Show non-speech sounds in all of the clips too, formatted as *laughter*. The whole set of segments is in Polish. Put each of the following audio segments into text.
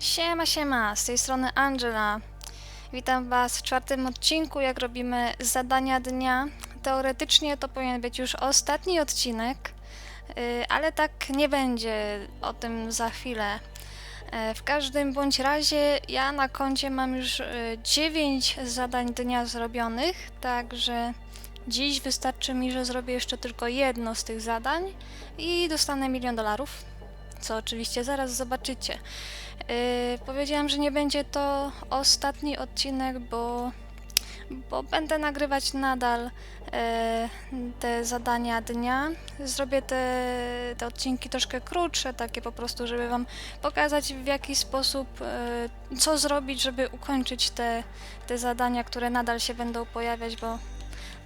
Siema, siema, z tej strony Angela. Witam Was w czwartym odcinku, jak robimy zadania dnia. Teoretycznie to powinien być już ostatni odcinek, yy, ale tak nie będzie, o tym za chwilę. E, W każdym bądź razie ja na koncie mam już 9 zadań dnia zrobionych, także dziś wystarczy mi, że zrobię jeszcze tylko jedno z tych zadań i dostanę milion dolarów, co oczywiście zaraz zobaczycie. Yy, powiedziałam, że nie będzie to ostatni odcinek, bo, bo będę nagrywać nadal yy, te zadania dnia. Zrobię te, te odcinki troszkę krótsze, takie po prostu, żeby Wam pokazać w jaki sposób, yy, co zrobić, żeby ukończyć te, te zadania, które nadal się będą pojawiać, bo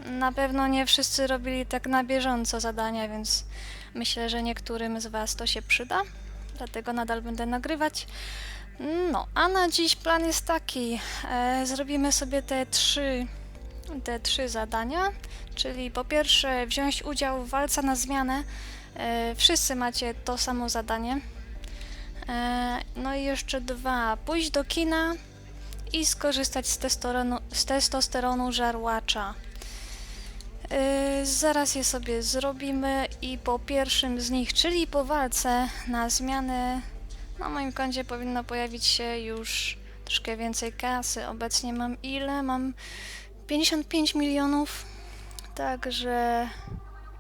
na pewno nie wszyscy robili tak na bieżąco zadania, więc myślę, że niektórym z Was to się przyda dlatego nadal będę nagrywać. No, a na dziś plan jest taki. E, zrobimy sobie te trzy, te trzy zadania, czyli po pierwsze wziąć udział w walce na zmianę. E, wszyscy macie to samo zadanie. E, no i jeszcze dwa, pójść do kina i skorzystać z z testosteronu żarłacza. Zaraz je sobie zrobimy i po pierwszym z nich, czyli po walce na zmianę, na moim koncie powinno pojawić się już troszkę więcej kasy. Obecnie mam ile? Mam 55 milionów, także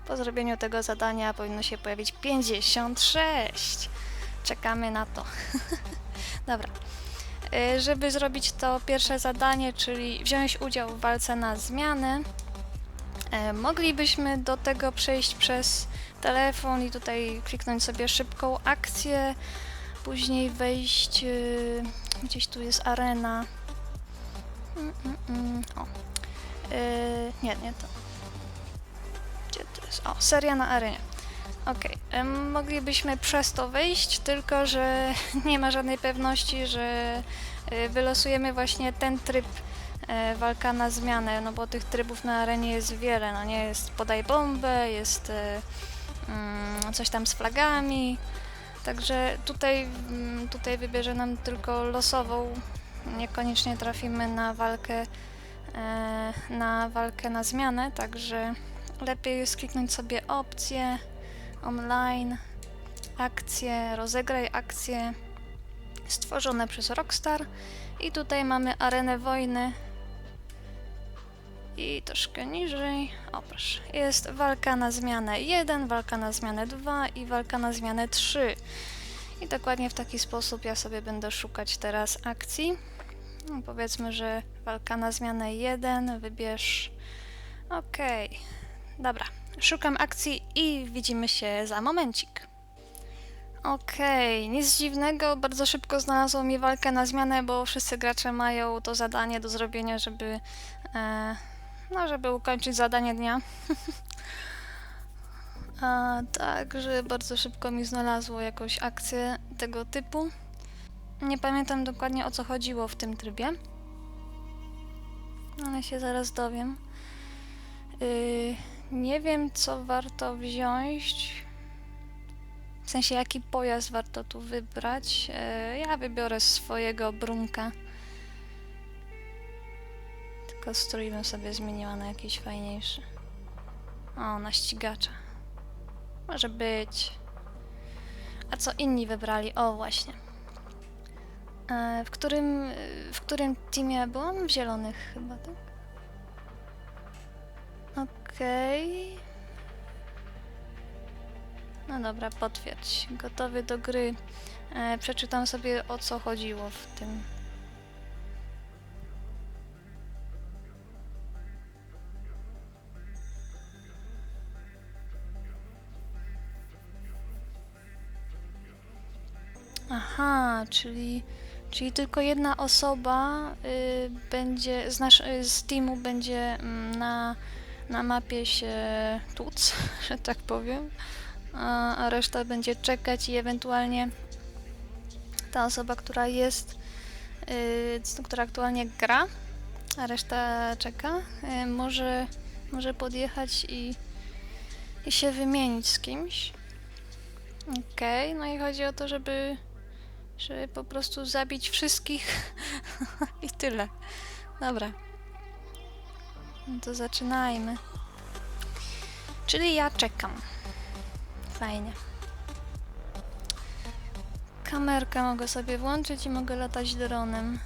po zrobieniu tego zadania powinno się pojawić 56. Czekamy na to. *laughs* Dobra. Yy, żeby zrobić to pierwsze zadanie, czyli wziąć udział w walce na zmianę, E, Moglibyśmy do tego przejść przez telefon i tutaj kliknąć sobie szybką akcję, później wejść, y, gdzieś tu jest arena. Mm, mm, mm, o. Y, nie, nie to. Gdzie to jest? O, seria na arenie. Em, moglibyśmy przez to wejść, tylko że *laughs* nie ma żadnej pewności, że y, wylosujemy właśnie ten tryb e, walka na zmianę, no bo tych trybów na arenie jest wiele, no nie, jest podaj bombę, jest e, mm, coś tam z flagami, także tutaj, mm, tutaj wybierze nam tylko losową, niekoniecznie trafimy na walkę e, na walkę na zmianę, także lepiej jest kliknąć sobie opcje, online, akcje, rozegraj akcje stworzone przez Rockstar. I tutaj mamy arenę wojny i troszkę niżej, o proszę, jest walka na zmianę 1, walka na zmianę 2 i walka na zmianę 3. I dokładnie w taki sposób ja sobie będę szukać teraz akcji. No, powiedzmy, że walka na zmianę 1, wybierz. Okej, dobra. Szukam akcji i widzimy się za momencik. Okej, nic dziwnego, bardzo szybko znalazło mi walkę na zmianę, bo wszyscy gracze mają to zadanie do zrobienia, żeby, e, no, żeby ukończyć zadanie dnia. *laughs* A, także bardzo szybko mi znalazło jakąś akcję tego typu. Nie pamiętam dokładnie o co chodziło w tym trybie, ale się zaraz dowiem. Yy, nie wiem, co warto wziąć. W sensie, jaki pojazd warto tu wybrać. E, ja wybiorę swojego brunka. Tylko strój bym sobie zmieniła na jakiś fajniejszy. O, na ścigacza. Może być. A co inni wybrali? O, właśnie. E, w którym, w którym teamie byłam? W zielonych chyba, tak? Okej. No dobra, potwierdź. Gotowy do gry. E, przeczytam sobie o co chodziło w tym. Czyli, czyli tylko jedna osoba y, będzie z, nasz, y, z teamu będzie mm, na, na mapie się tłuc, *laughs* że tak powiem a, a reszta będzie czekać i ewentualnie ta osoba, która jest, yy, która aktualnie gra, a reszta czeka, yy, może, może podjechać i, i się wymienić z kimś. Okej, no i chodzi o to, żeby Żeby po prostu zabić wszystkich *laughs* i tyle. Dobra. No to zaczynajmy. Czyli ja czekam. Fajnie. Kamerkę mogę sobie włączyć i mogę latać dronem.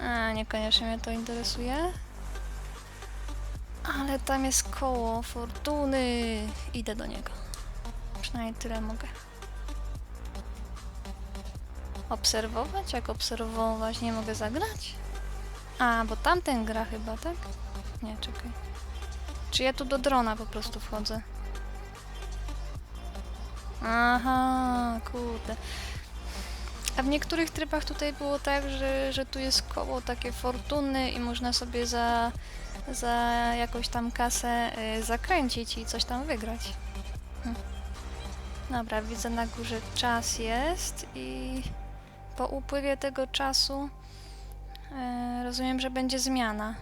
A, niekoniecznie mnie to interesuje. Ale tam jest koło fortuny. Idę do niego. Przynajmniej tyle mogę. Obserwować? Jak obserwować? Nie mogę zagrać? A, bo tamten gra chyba, tak? Nie, czekaj. Czy ja tu do drona po prostu wchodzę? Aha, kurde. A w niektórych trybach tutaj było tak, że, że tu jest koło takie fortuny i można sobie za, za jakąś tam kasę y, zakręcić i coś tam wygrać. Hm. Dobra, widzę na górze czas jest i po upływie tego czasu y, rozumiem, że będzie zmiana.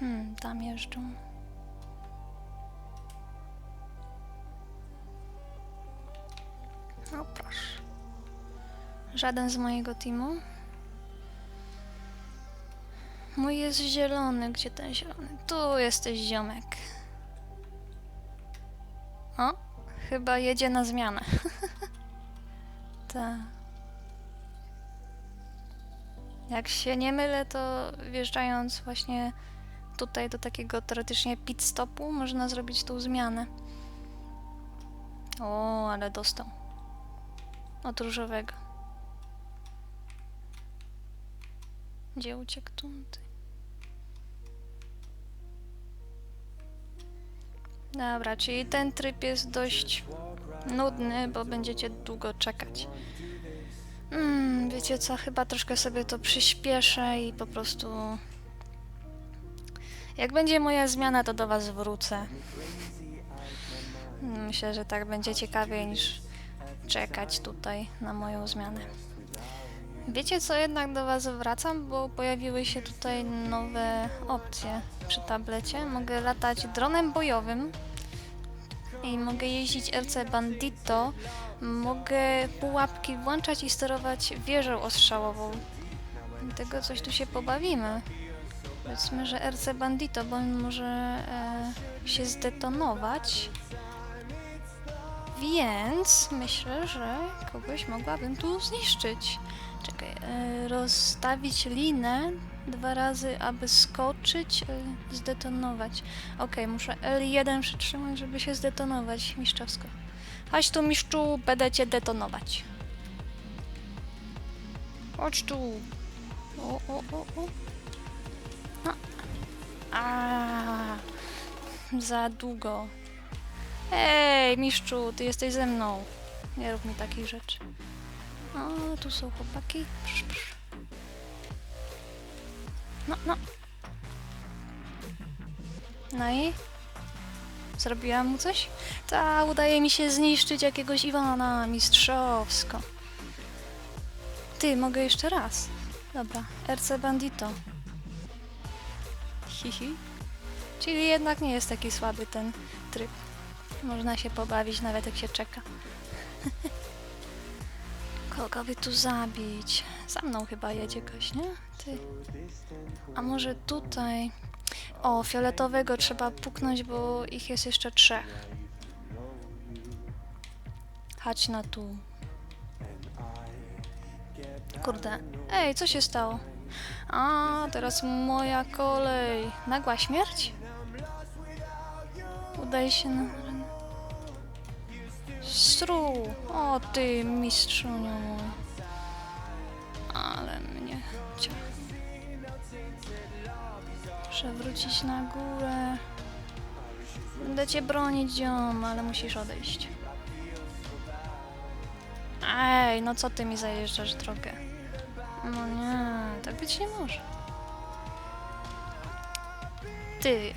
Hmm, tam jeżdżą. No proszę. Żaden z mojego teamu. Mój jest zielony. Gdzie ten zielony? Tu jesteś ziomek. Chyba jedzie na zmianę. *laughs* Tak. Jak się nie mylę, to wjeżdżając właśnie tutaj do takiego teoretycznie pit stopu można zrobić tą zmianę. O, ale dostał. Od różowego. Gdzie uciekł tutaj? Dobra, czyli ten tryb jest dość nudny, bo będziecie długo czekać. Mm, wiecie co, chyba troszkę sobie to przyspieszę i po prostu... Jak będzie moja zmiana, to do was wrócę. Myślę, że tak będzie ciekawiej niż czekać tutaj na moją zmianę. Wiecie co, jednak do was wracam, bo pojawiły się tutaj nowe opcje przy tablecie. Mogę latać dronem bojowym i mogę jeździć RC Bandito. Mogę pułapki włączać i sterować wieżą ostrzałową. Tego coś tu się pobawimy. Powiedzmy, że RC Bandito, bo on może e, się zdetonować. Więc myślę, że kogoś mogłabym tu zniszczyć. Czekaj, e, rozstawić linę dwa razy, aby skoczyć, e, zdetonować. Okej, muszę L1 przytrzymać, żeby się zdetonować mistrzowsko. Chodź tu, mistrzu, będę cię detonować. Chodź tu. O, o, o, o. No. A, za długo. Ej, mistrzu, ty jesteś ze mną. Nie rób mi takich rzeczy. O, tu są chłopaki. Psz, psz. No, no. No i? Zrobiłam mu coś? Ta, udaje mi się zniszczyć jakiegoś Iwana mistrzowsko. Ty, mogę jeszcze raz. Dobra, RC Bandito. Hihi. Czyli jednak nie jest taki słaby ten tryb. Można się pobawić nawet jak się czeka. *laughs* Kogo by tu zabić? Za mną chyba jedzie goś, nie? Ty. A może tutaj? O, fioletowego trzeba puknąć, bo ich jest jeszcze trzech. Chodź na tu. Kurde. Ej, co się stało? A, teraz moja kolej. Nagła śmierć? Udaje się na... Stru! O ty, mistrzuniu. Ale mnie ciach. Muszę wrócić na górę. Będę cię bronić, ziom, ale musisz odejść. Ej, no co ty mi zajeżdżasz drogę? No nie, tak być nie może. Ty,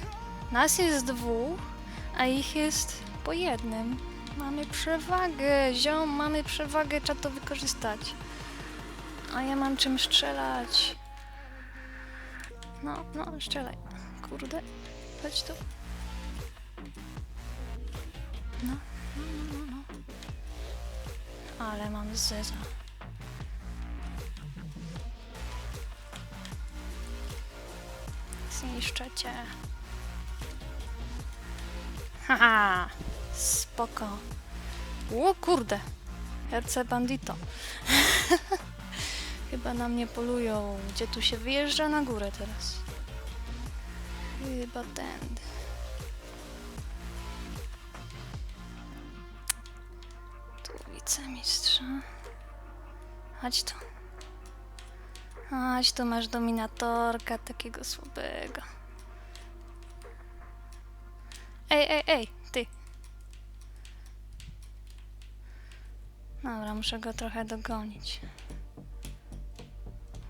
nas jest dwóch, a ich jest po jednym. Mamy przewagę, ziom, mamy przewagę, trzeba to wykorzystać. A ja mam czym strzelać. No, no, strzelaj. Kurde, chodź tu. No, no, no, no. Ale mam zeza. Zniszczę cię. *laughs* Haha, spoko. O kurde, RC Bandito. *laughs* Chyba na mnie polują. Gdzie tu się wyjeżdża na górę teraz? Chyba tędy. Tu wicemistrza. Chodź tu. Chodź tu, masz dominatorka takiego słabego. Ej, ej, ej, ty. Dobra, muszę go trochę dogonić.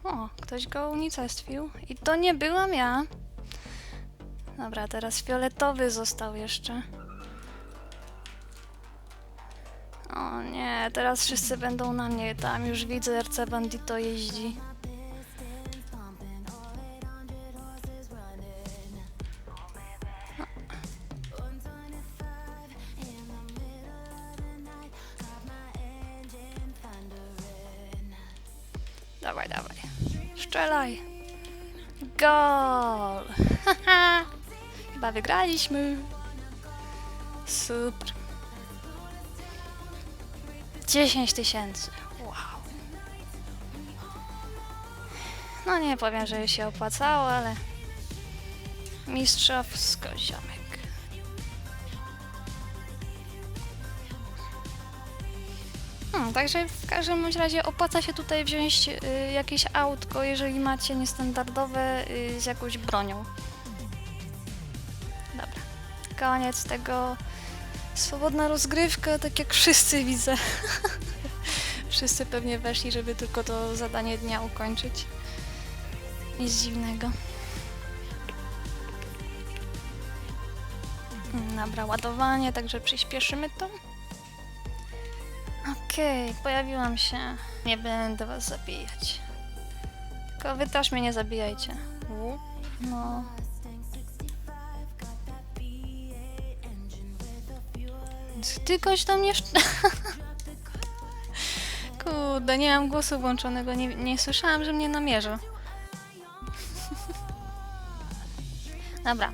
O, ktoś go unicestwił. I to nie byłam ja. Dobra, teraz fioletowy został jeszcze. O nie, teraz wszyscy będą na mnie. Tam już widzę, RC Bandito jeździ. Gol! Chyba wygraliśmy. Super. 10 tysięcy. Wow. No nie powiem, że się opłacało, ale mistrzowsko ziomek. Hmm, także w każdym razie opłaca się tutaj wziąć y, jakieś autko, jeżeli macie niestandardowe y, z jakąś bronią. Dobra. Koniec tego. Swobodna rozgrywka, tak jak wszyscy widzę. *laughs* wszyscy pewnie weszli, żeby tylko to zadanie dnia ukończyć. Nic dziwnego. Dobra, ładowanie, także przyspieszymy to. Okej, pojawiłam się. Nie będę was zabijać. Tylko wy też mnie nie zabijajcie. No. Ty goś do mnie... *laughs* Kurde, nie mam głosu włączonego, nie, nie słyszałam, że mnie namierza. *laughs* Dobra.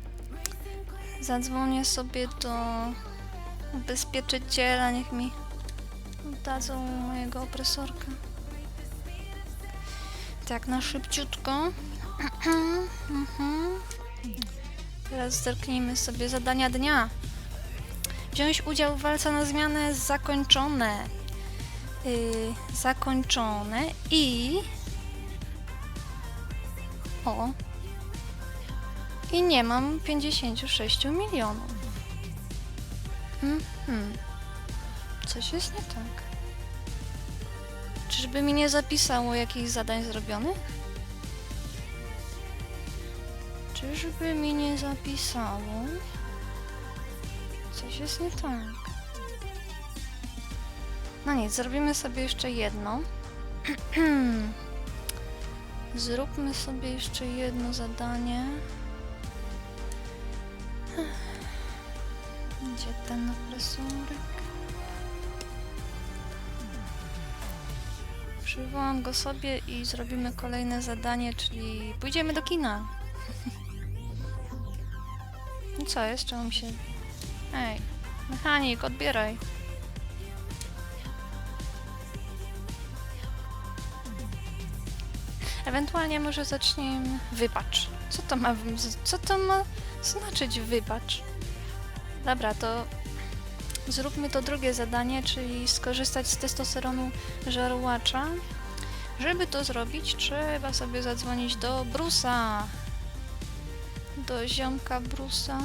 *clears throat* Zadzwonię sobie do ubezpieczyciela, niech mi dadzą mojego opresorka. Tak, na szybciutko. *clears throat* Mhm. Teraz zerknijmy sobie zadania dnia. Wziąć udział w walce na zmianę zakończone. Yy, zakończone i... O. I nie mam 56 milionów. Mhm. Coś jest nie tak. Czyżby mi nie zapisało jakichś zadań zrobionych? Czyżby mi nie zapisało? Coś jest nie tak. No nic, zrobimy sobie jeszcze jedno. *clears throat* Zróbmy sobie jeszcze jedno zadanie. Gdzie ten opresorek? Przywołam go sobie i zrobimy kolejne zadanie, czyli pójdziemy do kina. I co jest? Czemu mi się... Ej, mechanik, odbieraj. Ewentualnie może zaczniemy... Wybacz. Co to ma... Co to ma znaczyć wybacz? Dobra, to zróbmy to drugie zadanie, czyli skorzystać z testosteronu żarłacza. Żeby to zrobić, trzeba sobie zadzwonić do Brusa. Do ziomka Brusa.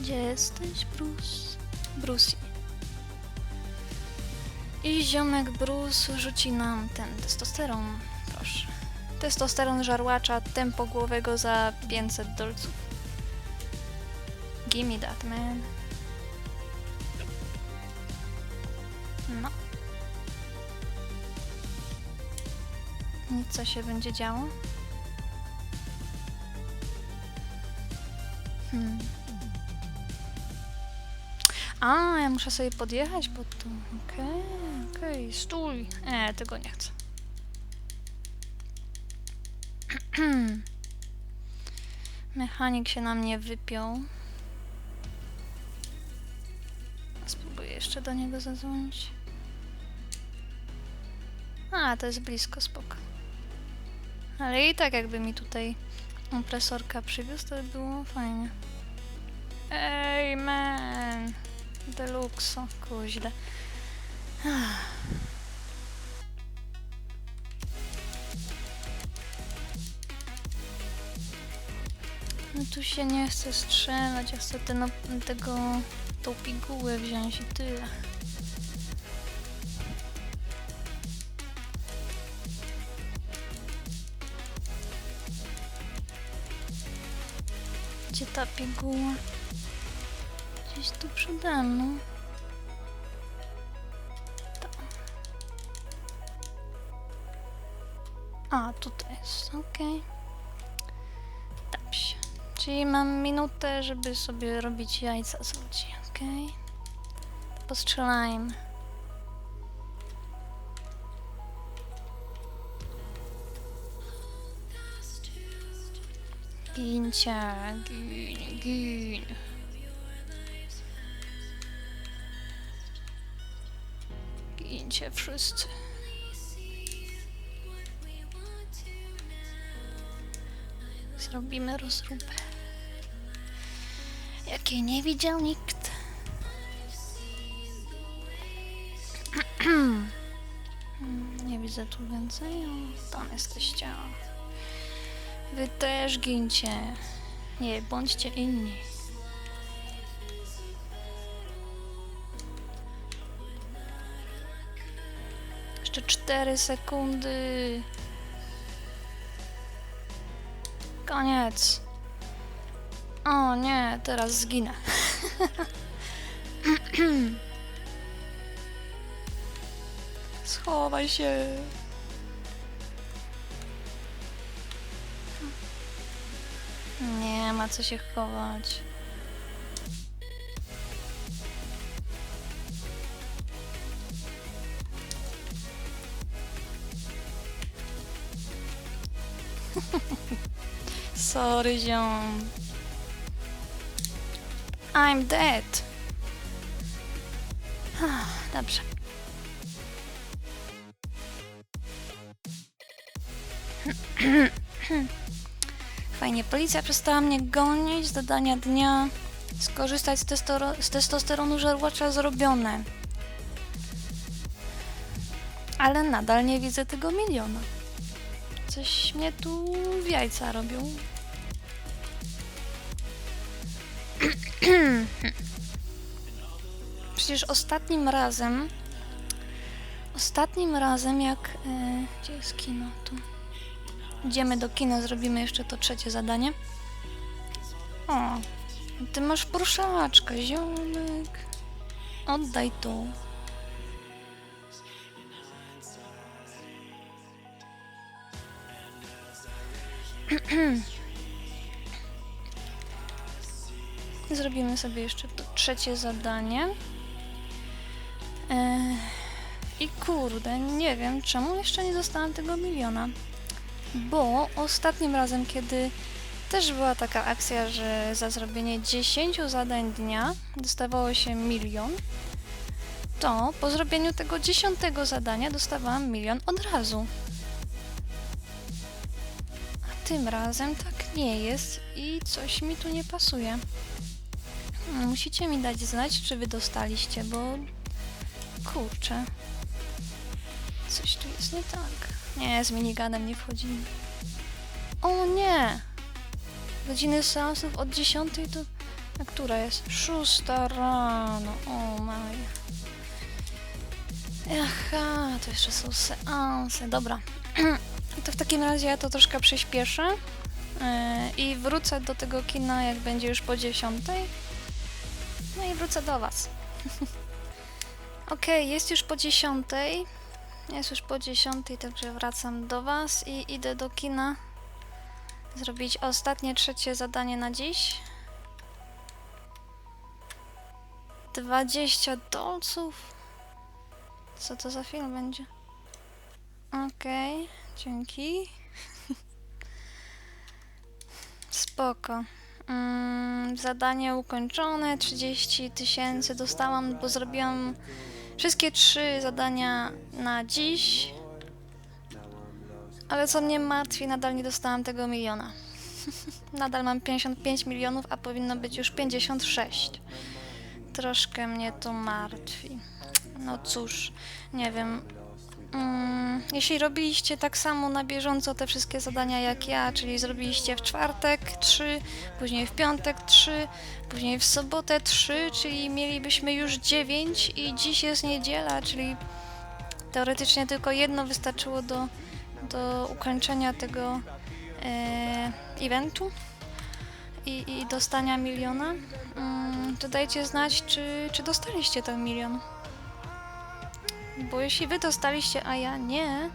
Gdzie jesteś, Bruce? Bruce. I ziomek Bruce rzuci nam ten testosteron. Proszę. Testosteron żarłacza tempogłowego za 500 dolców. Gimme that, man. Co się będzie działo? Hmm. A, ja muszę sobie podjechać pod to. Okej, okej, stój. Nie, tego nie chcę. *clears throat* Mechanik się na mnie wypiął. Spróbuję jeszcze do niego zadzwonić. A, to jest blisko, spoko. Ale i tak jakby mi tutaj kompresorka przywiózł, to by było fajnie. Ej, man! Deluxo, kuźle. No tu się nie chce strzelać, ja chcę ten, op- tego, tą pigułę wziąć i tyle. Gdzie ta piguła? Gdzieś tu przede mną. Tam. A, tutaj jest, okej. Dobrze. Czyli mam minutę, żeby sobie robić jajca z ludzi, okej? Postrzelajmy. Gincie, gin, gin. Gincie wszyscy. Zrobimy rozróbę. Jakiej nie widział nikt. *clears throat* Nie widzę tu więcej. O, tam jesteście. Wy też gincie. Nie, bądźcie inni. Jeszcze 4 sekundy. Koniec. O nie, teraz zginę. *laughs* Schowaj się. Nie ma co się chować. *laughs* Sorry, ziom. I'm dead. Ah, Dobrze. Fajnie, *clears throat* policja przestała mnie gonić, zadania dnia. Skorzystać z, z testosteronu żarłacza zrobione. Ale nadal nie widzę tego miliona. Coś mnie tu w jajca robią. *clears throat* Przecież ostatnim razem, ostatnim razem jak, e, gdzie jest kino tu? Idziemy do kina, zrobimy jeszcze to trzecie zadanie. O, ty masz pruszaczkę, ziomek. Oddaj tu. *clears throat* Zrobimy sobie jeszcze to trzecie zadanie. Eee, I kurde, nie wiem czemu jeszcze nie dostałam tego miliona. Bo ostatnim razem, kiedy też była taka akcja, że za zrobienie 10 zadań dnia dostawało się milion, to po zrobieniu tego 10 zadania dostawałam milion od razu. A tym razem tak nie jest i coś mi tu nie pasuje. Musicie mi dać znać, czy wy dostaliście, bo kurczę. Coś tu jest nie tak. Nie, z miniganem nie wchodzimy. O nie! Godziny seansów od 10 do... A która jest? 6 rano. O maj. Aha, to jeszcze są seanse. Dobra. *clears throat* to w takim razie ja to troszkę przyspieszę. Yy, I wrócę do tego kina, jak będzie już po 10. No i wrócę do Was. *laughs* Okej, jest już po 10. Jest już po 10, także wracam do Was i idę do kina zrobić ostatnie, trzecie zadanie na dziś. 20 dolców? Co to za film będzie? Okej, dzięki. *laughs* Spoko. Mm, zadanie ukończone, 30 tysięcy dostałam, bo zrobiłam wszystkie trzy zadania na dziś. Ale co mnie martwi, nadal nie dostałam tego miliona. *laughs* nadal mam 55 milionów, a powinno być już 56. Troszkę mnie to martwi. No cóż, nie wiem. Mm, jeśli robiliście tak samo na bieżąco te wszystkie zadania jak ja, czyli zrobiliście w czwartek 3, później w piątek 3, później w sobotę 3, czyli mielibyśmy już 9 i dziś jest niedziela, czyli teoretycznie tylko jedno wystarczyło do, do ukończenia tego e, eventu i, i dostania miliona. Mm, to dajcie znać, czy, czy dostaliście ten milion. Bo jeśli wy dostaliście, a ja nie,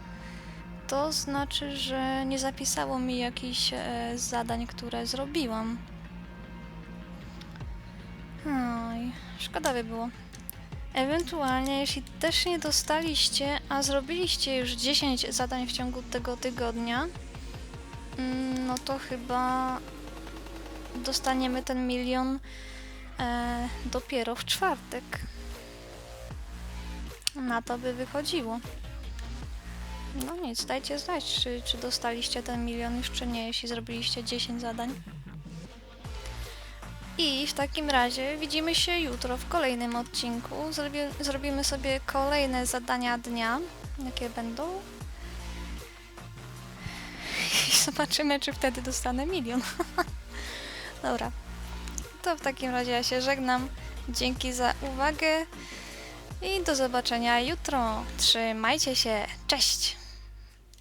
to znaczy, że nie zapisało mi jakichś e, zadań, które zrobiłam. Oj, szkoda by było. Ewentualnie, jeśli też nie dostaliście, a zrobiliście już 10 zadań w ciągu tego tygodnia, mm, no to chyba dostaniemy ten milion e, dopiero w czwartek. Na to by wychodziło. No nic, dajcie znać, czy, czy dostaliście ten milion już, czy nie, jeśli zrobiliście 10 zadań. I w takim razie widzimy się jutro w kolejnym odcinku. Zrobi, zrobimy sobie kolejne zadania dnia, jakie będą. I *laughs* zobaczymy, czy wtedy dostanę milion. *laughs* Dobra. To w takim razie ja się żegnam. Dzięki za uwagę i do zobaczenia jutro. Trzymajcie się. Cześć!